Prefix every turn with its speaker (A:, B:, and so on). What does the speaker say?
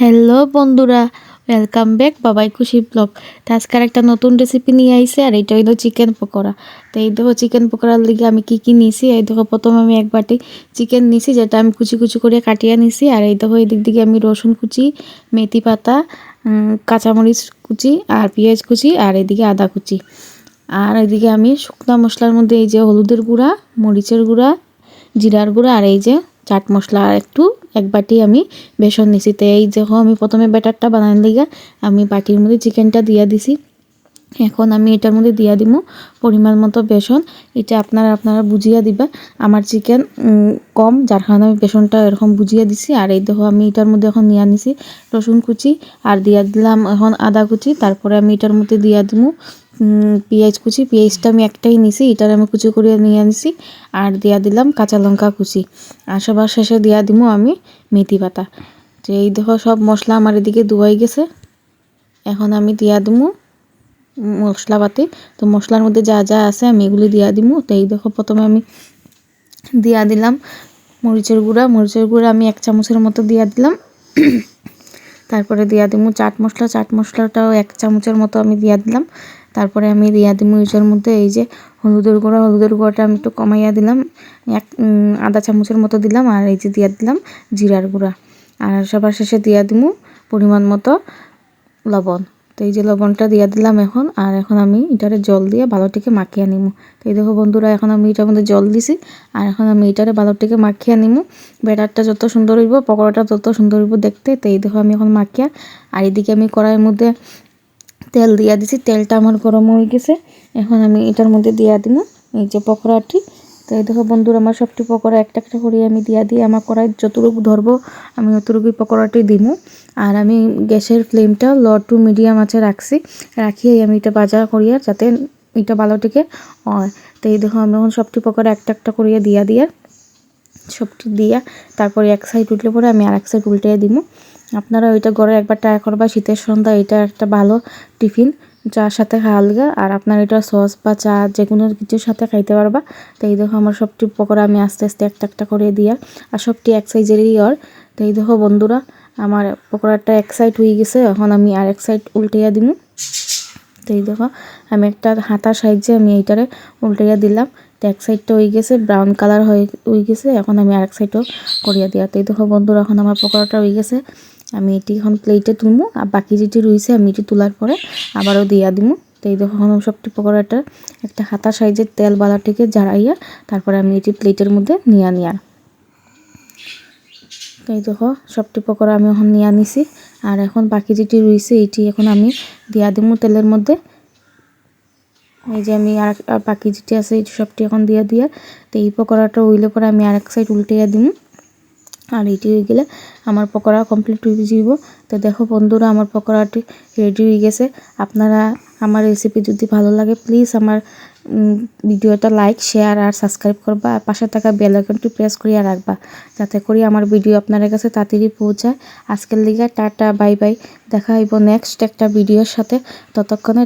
A: Hello বন্ধুরা। Welcome back বাবাই খুশি ব্লগ তো আজকের একটা নতুন রেসিপি নিয়ে আইসে আর এটা হইল চিকেন পকোড়া। তো এই দেখো চিকেন পকোড়ার লিগে আমি কি কি নিছি, এই দেখো, প্রথম আমি এক বাটি চিকেন নিছি, যেটা আমি কুচি কুচি করে কাটিয়ে নিছি, আর এই দেখো, এদিক দিকে আমি রসুন কুচি, মেথি পাতা কাঁচামরিচ কুচি, আর পেঁয়াজ কুচি, আর এদিকে আদা কুচি। আর এদিকে আমি শুকনো মশলার মধ্যে এই যে হলুদের গুঁড়া, মরিচের গুঁড়া, জিরার গুঁড়া, আর এই যে চাট মশলা আর একটু, এক বাটি আমি বেসন নিছি। তো এই দেখো, আমি প্রথমে ব্যাটারটা বানানোর লিগা আমি বাটির মধ্যে চিকেনটা দিয়া দিছি। এখন আমি এটার মধ্যে দিয়া দিব পরিমাণ মতো বেসন। এটা আপনারা আপনারা বুঝিয়া দিবা। আমার চিকেন কম, যার কারণে আমি বেসনটা এরকম বুঝিয়ে দিছি। আর এই দেখো, আমি এটার মধ্যে এখন নিয়ে নিছি রসুন কুচি। আর দিয়া দিলাম এখন আদা কুচি। তারপরে আমি এটার মধ্যে দিয়া দিব পেঁয়াজ কুচি, পেঁয়াজটা আমি একটাই নিছি, এটার আমি কুচি করে নিয়ে আনছি, আর দিয়া দিলাম কাঁচা লঙ্কা কুচি। আর সবার শেষে দিয়া দিব আমি মেথি পাতা। তো এই দেখো সব মশলা আমার এদিকে ধোয়াই গেছে। এখন আমি দিয়া দিব মশলাপাতি তো মশলার মধ্যে যা যা আছে আমি এগুলি দিয়া দিব তো এই দেখো প্রথমে আমি দিয়া দিলাম মরিচের গুঁড়া। মরিচের গুঁড়া আমি এক চামচের মতো দিয়া দিলাম। তারপরে দিয়া দিব চাট মশলা। চাট মশলাটাও এক চামচের মতো আমি দিয়া দিলাম। তারপরে আমি দিয়া দিব মরিচের মধ্যে এই যে হলুদের গুঁড়া, হলুদের গুঁড়াটা আমি একটু কমাইয়া দিলাম। এক আধা চামচের মতো দিলাম আর এই যে দিয়া দিলাম জিরার গুঁড়া। আর সবার শেষে দিয়া দিব পরিমাণ মতো লবণ। তো এই যে লবণটা দিয়া দিলাম এখন, আর এখন আমি এটারে জল দিয়ে ভালোটিকে মাখিয়ে নিব তো এই দেখো বন্ধুরা, এখন আমি এটার মধ্যে জল দিছি, আর এখন আমি এটারে ভালোটিকে মাখিয়ে নিব ব্যাটারটা যত সুন্দর হইব, পকোড়াটা তত সুন্দর হইব দেখতে। তো এই দেখো আমি এখন মাখিয়া, আর এদিকে আমি কড়াইয়ের মধ্যে তেল দিয়া দিছি, তেলটা আমার গরম হয়ে গেছে। এখন আমি এটার মধ্যে দিয়া দিব, এই যে পকোড়াটি। তো এই দেখো বন্ধুরা, আমার সবটি পকোড়া একটা একটা করে আমি দিয়া দিই আমার কড়াই যতটুকু ধরবো, আমি অতটুকুই পকোড়াটি দিব। আর আমি গ্যাসের ফ্লেমটা লো টু মিডিয়াম আছে রাখছি, রাখিয়ে আমি এটা বাজা করিয়া যাতে এটা ভালোটিকে হয়। তো এই দেখো, আমি এখন সবটি পকোড়া একটা একটা করিয়া দিয়া দিয়া, সবটি দিয়া তারপরে এক সাইড উঠলে পরে আমি আর এক সাইড উল্টে দিব। আপনারা ওইটা ঘরে একবার ট্রাই করবা শীতের সন্ধ্যা এটা একটা ভালো টিফিন চার সাথে লাগা আর আপনার এটা সস বা চা যে কোনো কিছুর সাথে খাইতে পারবা। তো এই দেখো আমার সবটি পকোড়া আমি আস্তে আস্তে একটা একটা করে দিয়া, আর সবটি এক সাইজেরই আর তো এই দেখো বন্ধুরা, আমার পকোড়াটা এক সাইড হয়ে গেছে, এখন আমি আর এক সাইড উল্টাইয়া দিব তো এই দেখো, আমি একটা হাতার সাইজে আমি এইটারে উল্টাইয়া দিলাম। তো এক সাইডটা হয়ে গেছে ব্রাউন কালার হয়ে হয়ে গেছে, এখন আমি আরেক সাইডও করিয়া দিয়া। তো এই দেখো বন্ধুরা, এখন আমার পকোড়াটা হয়ে গেছে। আমি এটি এখন প্লেটে তুলবো, আর বাকি যেটি রয়েছে আমি এটি তোলার পরে আবারও দিয়া দিব। তো এই দেখো, এখন সবটি পকোড়াটা একটা হাতা সাইজের তেল বালাটিকে ঝাড়াইয়া তারপরে আমি এটি প্লেটের মধ্যে নিয়ে নিয়া তো এই দেখো, সবটি পকোড়া আমি এখন নিয়ে নিছি আর এখন বাকি যেটি রয়েছে এটি এখন আমি দিয়া দিব তেলের মধ্যে। এই যে আমি আর বাকি যেটি আছে এই সবটি এখন দিয়া দিয়া, তো এই পকোড়াটা উইলে পরে আমি আরেক সাইড উল্টিয়া দিব। আর এটি হয়ে গেলে আমার পকোড়া কমপ্লিট হয়ে যাব তো দেখো বন্ধুরা, আমার পকোড়াটি রেডি হয়ে গেছে। আপনারা আমার রেসিপি যদি ভালো লাগে প্লিজ আমার ভিডিওটা লাইক শেয়ার আর সাবস্ক্রাইব করবা। আর পাশে থাকা বেল আইকনটি প্রেস করিয়া রাখবা, যাতে করে আমার ভিডিও আপনাদের কাছে তাড়াতাড়ি পৌঁছায়। আজকের লিগে টাটা বাই বাই দেখা হইব নেক্সট একটা ভিডিওর সাথে। ততক্ষণে